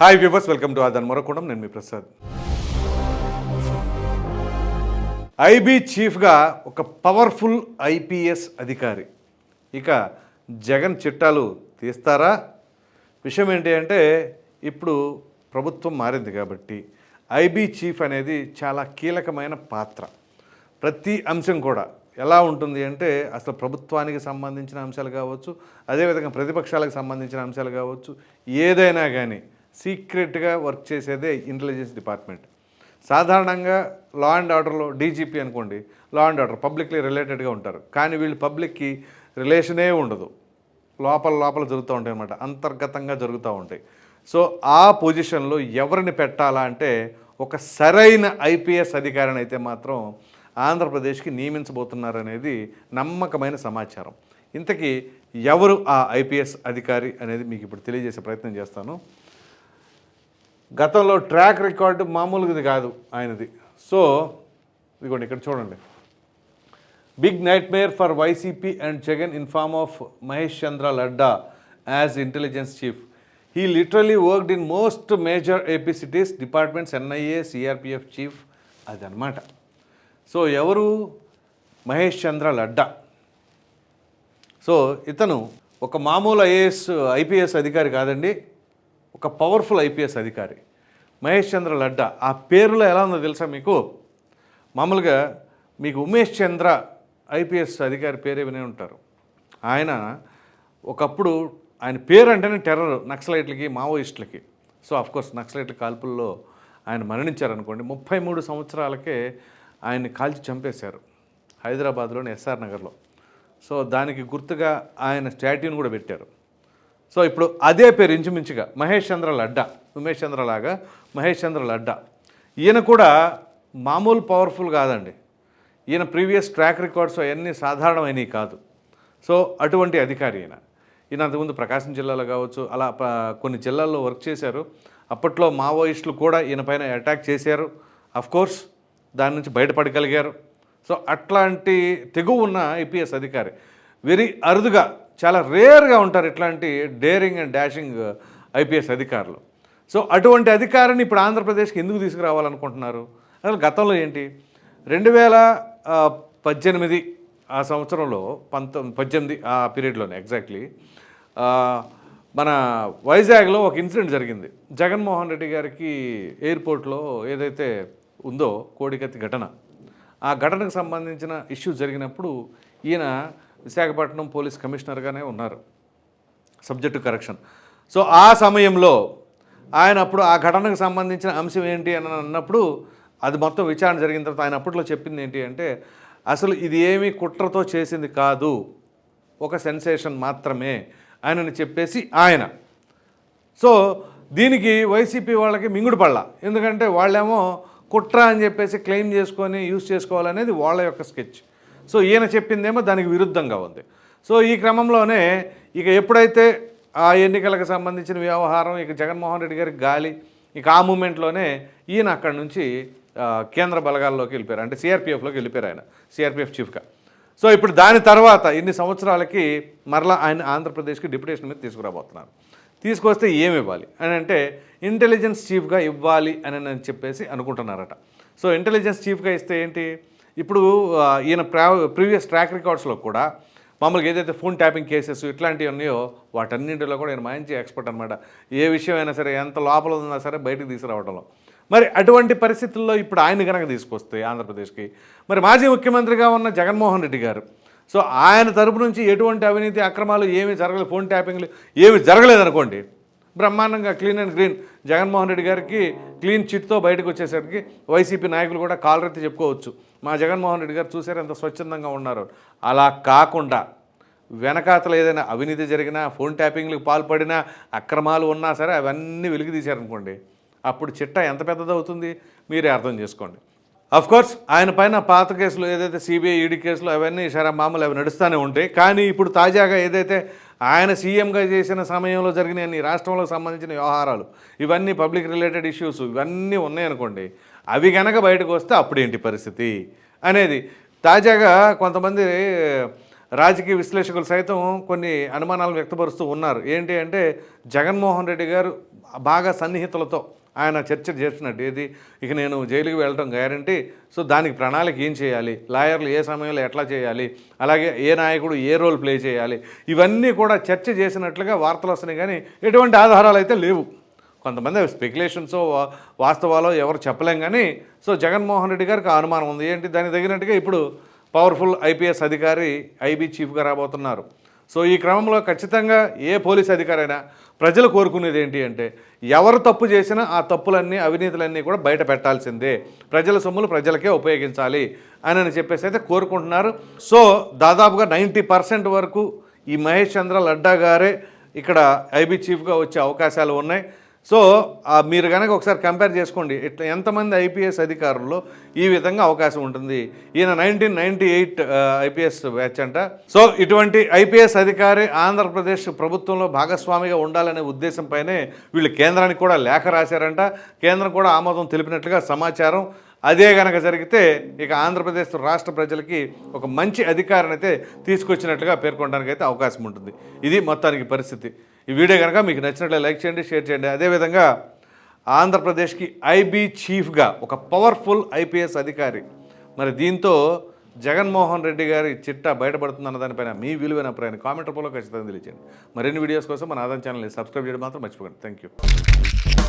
Hi viewers welcome to ఆదన్ మరొకడం నేను మీ ప్రసాద్ ఐబీ చీఫ్గా ఒక పవర్ఫుల్ ఐపీఎస్ అధికారి ఇక జగన్ చిట్టాలు తీస్తారా విషయం ఏంటి అంటే ఇప్పుడు ప్రభుత్వం మారింది కాబట్టి ఐబీ చీఫ్ అనేది చాలా కీలకమైన పాత్ర ప్రతి అంశం కూడా ఎలా ఉంటుంది అంటే అసలు ప్రభుత్వానికి సంబంధించిన అంశాలు కావచ్చు అదేవిధంగా ప్రతిపక్షాలకు సంబంధించిన అంశాలు కావచ్చు ఏదైనా కానీ సీక్రెట్గా వర్క్ చేసేదే ఇంటెలిజెన్స్ డిపార్ట్మెంట్. సాధారణంగా లా అండ్ ఆర్డర్లో డీజీపీ అనుకోండి లా అండ్ ఆర్డర్ పబ్లిక్లీ రిలేటెడ్గా ఉంటారు. కానీ వీళ్ళు పబ్లిక్కి రిలేషనే ఉండదు. లోపల లోపల జరుగుతూ ఉంటాయి అన్నమాట. అంతర్గతంగా జరుగుతూ ఉంటాయి. సో ఆ పొజిషన్లో ఎవరిని పెట్టాలా అంటే ఒక సరైన ఐపీఎస్ అధికారిని అయితే మాత్రం ఆంధ్రప్రదేశ్కి నియమించబోతున్నారనేది నమ్మకమైన సమాచారం. ఇంతకీ ఎవరు ఆ ఐపీఎస్ అధికారి అనేది మీకు ఇప్పుడు తెలియజేసే ప్రయత్నం చేస్తాను. గతంలో ట్రాక్ రికార్డు మామూలుగా కాదు ఆయనది. సో ఇదిగోండి ఇక్కడ చూడండి. Big nightmare for YCP and Jagan in form of Mahesh Chandra Ladda as intelligence chief he literally worked in most major AP cities departments NIA CRPF chief అదనమాట సో ఎవరు? మహేష్ చంద్ర లడ్డా. So ఇతను ఒక మామూలు ఐఏఎస్ ఐపీఎస్ అధికారి కాదండి. ఒక powerful IPS అధికారి మహేష్ చంద్ర లడ్డా. ఆ పేరులో ఎలా ఉందో తెలుసా మీకు? మామూలుగా మీకు ఉమేష్ చంద్ర ఐపీఎస్ అధికారి పేరే వినే ఉంటారు. ఆయన ఒకప్పుడు ఆయన పేరు అంటేనే టెర్రర్ నక్సలైట్లకి మావోయిస్టులకి. సో అఫ్కోర్స్ నక్సలైట్ల కాల్పుల్లో ఆయన మరణించారనుకోండి. ముప్పై మూడు సంవత్సరాలకే ఆయన్ని కాల్చి చంపేశారు హైదరాబాద్లోని ఎస్ఆర్ నగర్లో. సో దానికి గుర్తుగా ఆయన స్టాట్యూని కూడా పెట్టారు. సో ఇప్పుడు అదే పేరు ఇంచుమించుగా మహేష్ చంద్ర లడ్డా ఉమేష్ చంద్ర లాగా మహేష్ చంద్ర లడ్డా. ఈయన కూడా మామూలు పవర్ఫుల్ కాదండి. ఈయన ప్రీవియస్ ట్రాక్ రికార్డ్స్ అవన్నీ సాధారణమైనవి కాదు. సో అటువంటి అధికారి ఈయన. ఈయన అంతకుముందు ప్రకాశం జిల్లాలో కావచ్చు అలా కొన్ని జిల్లాల్లో వర్క్ చేశారు. అప్పట్లో మావోయిస్టులు కూడా ఈయన పైన అటాక్ చేశారు. కోర్స్ దాని నుంచి బయటపడగలిగారు. సో అట్లాంటి తెగువ ఉన్న ఐపీఎస్ అధికారి. వెరీ అరుదుగా చాలా రేర్గా ఉంటారు ఇట్లాంటి డేరింగ్ అండ్ డాషింగ్ ఐపీఎస్ అధికారులు. సో అటువంటి అధికారిని ఇప్పుడు ఆంధ్రప్రదేశ్కి ఎందుకు తీసుకురావాలనుకుంటున్నారు? అసలు గతంలో ఏంటి? రెండు వేల పద్దెనిమిది ఆ సంవత్సరంలో పంతొమ్మిది పద్దెనిమిది ఆ పీరియడ్లోనే ఎగ్జాక్ట్లీ మన వైజాగ్లో ఒక ఇన్సిడెంట్ జరిగింది. జగన్మోహన్ రెడ్డి గారికి ఎయిర్పోర్ట్లో ఏదైతే ఉందో కోడికత్తి ఘటన ఆ ఘటనకు సంబంధించిన ఇష్యూ జరిగినప్పుడు ఈయన విశాఖపట్నం పోలీస్ కమిషనర్గానే ఉన్నారు. సబ్జెక్టు కరెక్షన్ సో ఆ సమయంలో ఆయన అప్పుడు ఆ ఘటనకు సంబంధించిన అంశం ఏంటి అని అన్నప్పుడు అది మొత్తం విచారణ జరిగిన తర్వాత ఆయన అప్పట్లో చెప్పింది ఏంటి అంటే అసలు ఇది ఏమీ కుట్రతో చేసింది కాదు. ఒక సెన్సేషన్ మాత్రమే ఆయనని చెప్పేసి ఆయన. సో దీనికి వైసీపీ వాళ్ళకి మింగుడు పడలా. ఎందుకంటే వాళ్ళేమో కుట్ర అని చెప్పేసి క్లెయిమ్ చేసుకొని యూజ్ చేసుకోవాలనేది వాళ్ళ యొక్క స్కెచ్. సో ఈయన చెప్పిందేమో దానికి విరుద్ధంగా ఉంది. సో ఈ క్రమంలోనే ఇక ఎప్పుడైతే ఆ ఎన్నికలకు సంబంధించిన వ్యవహారం ఇక జగన్మోహన్ రెడ్డి గారికి గాలి ఇక ఆ మూమెంట్లోనే ఈయన అక్కడి నుంచి కేంద్ర బలగాల్లోకి వెళ్ళిపోయారు. అంటే సిఆర్పిఎఫ్లోకి వెళ్ళిపోయారు ఆయన సిఆర్పిఎఫ్ చీఫ్గా. సో ఇప్పుడు దాని తర్వాత ఇన్ని సంవత్సరాలకి మరలా ఆయన ఆంధ్రప్రదేశ్కి డిప్యుటేషన్ మీద తీసుకురాబోతున్నారు. తీసుకొస్తే ఏమి ఇవ్వాలి? అని అంటే ఇంటెలిజెన్స్ చీఫ్గా ఇవ్వాలి అని అని చెప్పేసి అనుకుంటున్నారట. సో ఇంటెలిజెన్స్ చీఫ్గా ఇస్తే ఏంటి? ఇప్పుడు ఈయన ప్రా ప్రీవియస్ ట్రాక్ రికార్డ్స్లో కూడా మామూలుగా ఏదైతే ఫోన్ ట్యాపింగ్ కేసెస్ ఇట్లాంటివి ఉన్నాయో వాటన్నింటిలో కూడా ఈయన మంచి ఎక్స్పర్ట్ అనమాట ఏ విషయం అయినా సరే ఎంత లోపల ఉన్నా సరే బయటకు తీసుకురావడంలో మరి అటువంటి పరిస్థితుల్లో ఇప్పుడు ఆయన కనుక తీసుకొస్తే ఆంధ్రప్రదేశ్కి మరి మాజీ ముఖ్యమంత్రిగా ఉన్న జగన్మోహన్ రెడ్డి గారు సో ఆయన తరపు నుంచి ఎటువంటి అవినీతి అక్రమాలు ఏమీ జరగలేదు ఫోన్ ట్యాపింగ్లు ఏమి జరగలేదనుకోండి బ్రహ్మాండంగా clean and green. Jaganmohan Reddy గారికి క్లీన్ చిట్తో బయటకు వచ్చేసరికి వైసీపీ నాయకులు కూడా కాలరెత్తి చెప్పుకోవచ్చు. మా జగన్మోహన్ రెడ్డి గారు చూసారు ఎంత స్వచ్ఛందంగా ఉన్నారు. అలా కాకుండా వెనకాతల ఏదైనా అవినీతి జరిగినా ఫోన్ ట్యాపింగ్లకు పాల్పడినా అక్రమాలు ఉన్నా సరే అవన్నీ వెలికి తీశారనుకోండి అప్పుడు చిట్ట ఎంత పెద్దదవుతుంది? మీరే అర్థం చేసుకోండి. అఫ్ కోర్స్ ఆయన పైన పాత కేసులు ఏదైతే సిబిఐ ఈడీ కేసులు అవన్నీ సరే మామూలు అవి నడుస్తూనే ఉంటాయి. కానీ ఇప్పుడు తాజాగా ఏదైతే ఆయన సీఎంగా చేసిన సమయంలో జరిగిన అన్ని రాష్ట్రంలో సంబంధించిన వ్యవహారాలు ఇవన్నీ పబ్లిక్ రిలేటెడ్ ఇష్యూస్ ఇవన్నీ ఉన్నాయనుకోండి అవి కనుక బయటకు వస్తే అప్పుడేంటి పరిస్థితి? అనేది తాజాగా కొంతమంది రాజకీయ విశ్లేషకులు సైతం కొన్ని అనుమానాలు వ్యక్తపరుస్తూ ఉన్నారు. ఏంటి అంటే జగన్మోహన్ రెడ్డి గారు బాగా సన్నిహితులతో ఆయన చర్చ చేసినట్టు. ఏది? ఇక నేను జైలుకి వెళ్ళడం గ్యారంటీ. సో దానికి ప్రణాళిక ఏం చేయాలి? లాయర్లు ఏ సమయంలో ఎట్లా చేయాలి? అలాగే ఏ నాయకుడు ఏ రోల్ ప్లే చేయాలి? ఇవన్నీ కూడా చర్చ చేసినట్లుగా వార్తలు వస్తున్నాయి కానీ ఎటువంటి ఆధారాలు అయితే లేవు. కొంతమంది స్పెక్యులేషన్స్ వాస్తవాలో ఎవరు చెప్పలేం కానీ సో జగన్మోహన్ రెడ్డి గారికి అనుమానం ఉంది. ఏంటి? దానికి తగినట్టుగా ఇప్పుడు పవర్ఫుల్ ఐపీఎస్ అధికారి ఐబీ చీఫ్గా రాబోతున్నారు. సో ఈ క్రమంలో ఖచ్చితంగా ఏ పోలీస్ అధికారైనా ప్రజలు కోరుకునేది ఏంటి అంటే ఎవరు తప్పు చేసినా ఆ తప్పులన్నీ అవినీతులన్నీ కూడా బయట పెట్టాల్సిందే. ప్రజల సొమ్ములు ప్రజలకే ఉపయోగించాలి అని అని చెప్పేసి అయితే కోరుకుంటున్నారు. సో దాదాపుగా నైంటీ పర్సెంట్ వరకు ఈ మహేష్ చంద్ర లడ్డా గారే ఇక్కడ ఐబీ చీఫ్గా వచ్చే అవకాశాలు ఉన్నాయి. సో మీరు కనుక ఒకసారి కంపేర్ చేసుకోండి ఇట్లా ఎంతమంది ఐపీఎస్ అధికారుల్లో ఈ విధంగా అవకాశం ఉంటుంది? ఈయన nineteen ninety eight IPS batch అంట. సో ఇటువంటి ఐపీఎస్ అధికారి ఆంధ్రప్రదేశ్ ప్రభుత్వంలో భాగస్వామిగా ఉండాలనే ఉద్దేశంపైనే వీళ్ళు కేంద్రానికి కూడా లేఖ రాశారంట. కేంద్రం కూడా ఆమోదం తెలిపినట్లుగా సమాచారం. అదే కనుక జరిగితే ఇక ఆంధ్రప్రదేశ్ రాష్ట్ర ప్రజలకి ఒక మంచి అధికారాన్ని అయితే తీసుకొచ్చినట్లుగా పేర్కొనడానికి అయితే అవకాశం ఉంటుంది. ఇది మొత్తానికి పరిస్థితి. ఈ వీడియో కనుక మీకు నచ్చినట్లే లైక్ చేయండి షేర్ చేయండి. అదేవిధంగా ఆంధ్రప్రదేశ్కి ఐబీ చీఫ్గా ఒక పవర్ఫుల్ ఐపీఎస్ అధికారి. మరి దీంతో జగన్మోహన్ రెడ్డి గారి చిట్టా బయటపడుతుందన్న దానిపైన మీ విలువైన అభిప్రాయాన్ని కామెంట్ రూపంలో ఖచ్చితంగా తెలియచేయండి. మరిన్ని వీడియోస్ కోసం మన ఆదాయం ఛానల్ని సబ్స్క్రైబ్ చేయడం మాత్రం మర్చిపోకండి. Thank you